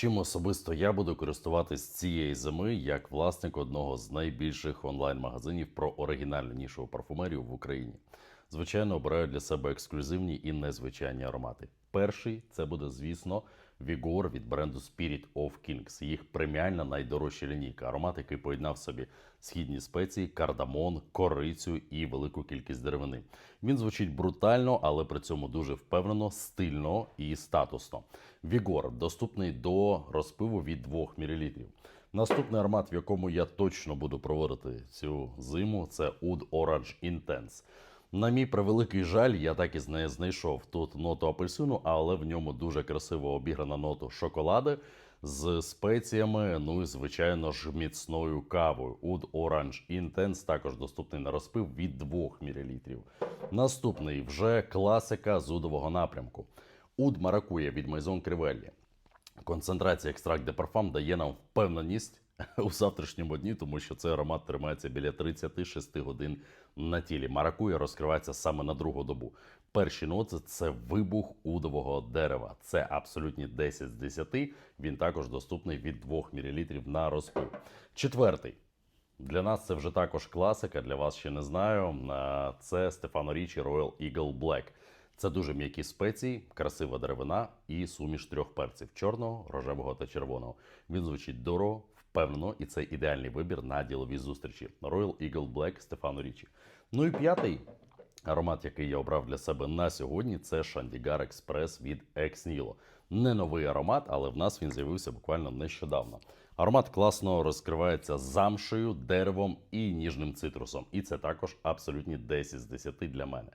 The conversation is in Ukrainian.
Чим особисто я буду користуватись цієї зими як власник одного з найбільших онлайн-магазинів про оригінальну нішову парфумерію в Україні. Звичайно, обираю для себе ексклюзивні і незвичайні аромати. Перший це буде, звісно, Vigor від бренду Spirit of Kings. Їх преміальна найдорожча лінійка. Аромат, який поєднав собі східні спеції, кардамон, корицю і велику кількість деревини. Він звучить брутально, але при цьому дуже впевнено, стильно і статусно. Vigor доступний до розпиву від 2 мл. Наступний аромат, в якому я точно буду проводити цю зиму, це Oud Orange Intense. На мій превеликий жаль, я так і не знайшов тут ноту апельсину, але в ньому дуже красиво обіграна ноту шоколади з спеціями, ну і звичайно ж міцною кавою. Oud Orange Intense також доступний на розпив від 2 мл. Наступний вже класика з удового напрямку. Уд Маракуя від Maison Crivelli. Концентрація екстракт де парфам дає нам впевненість у завтрашньому дні, тому що цей аромат тримається біля 36 годин на тілі. Маракуя розкривається саме на другу добу. Перші ноти це вибух удового дерева. Це абсолютні 10 з 10. Він також доступний від 2 мл на розпив. Четвертий. Для нас це вже також класика, для вас ще не знаю. Це Стефано Річі Royal Eagle Black. Це дуже м'які спеції, красива деревина і суміш трьох перців чорного, рожевого та червоного. Він звучить дорого, впевнено, і це ідеальний вибір на діловій зустрічі. Royal Eagle Black Стефано Річі. Ну і п'ятий аромат, який я обрав для себе на сьогодні, це Шандігар Експрес від Nihilo. Не новий аромат, але в нас він з'явився буквально нещодавно. Аромат класно розкривається замшею, деревом і ніжним цитрусом. І це також абсолютні 10 з 10 для мене.